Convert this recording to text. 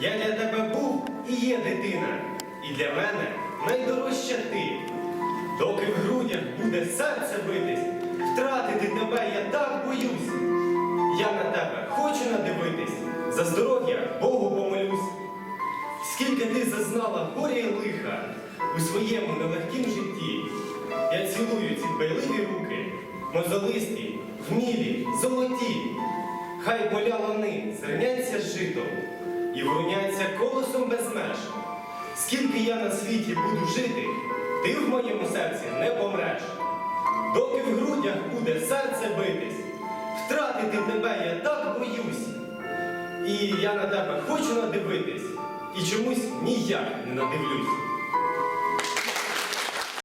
Я для тебе був і є дитина, і для мене найдорожча ти. Доки в грудях буде серце битись, втратити тебе я так боюсь. Я на тебе хочу надивитись, за здоров'я Богу помолюсь. Скільки ти зазнала горя й лиха у своєму нелегкім житті, я цілую ці дбайливі руки, мозолисті, вмілі, золоті. Хай поля лани зерняться житом і вруняться колосом без меж. Скільки я на світі буду жити, ти в моєму серці не помреш. Доки в грудях буде серце битись, втратити тебе я так боюсь. І я на тебе хочу надивитись, і чомусь ніяк не надивлюсь.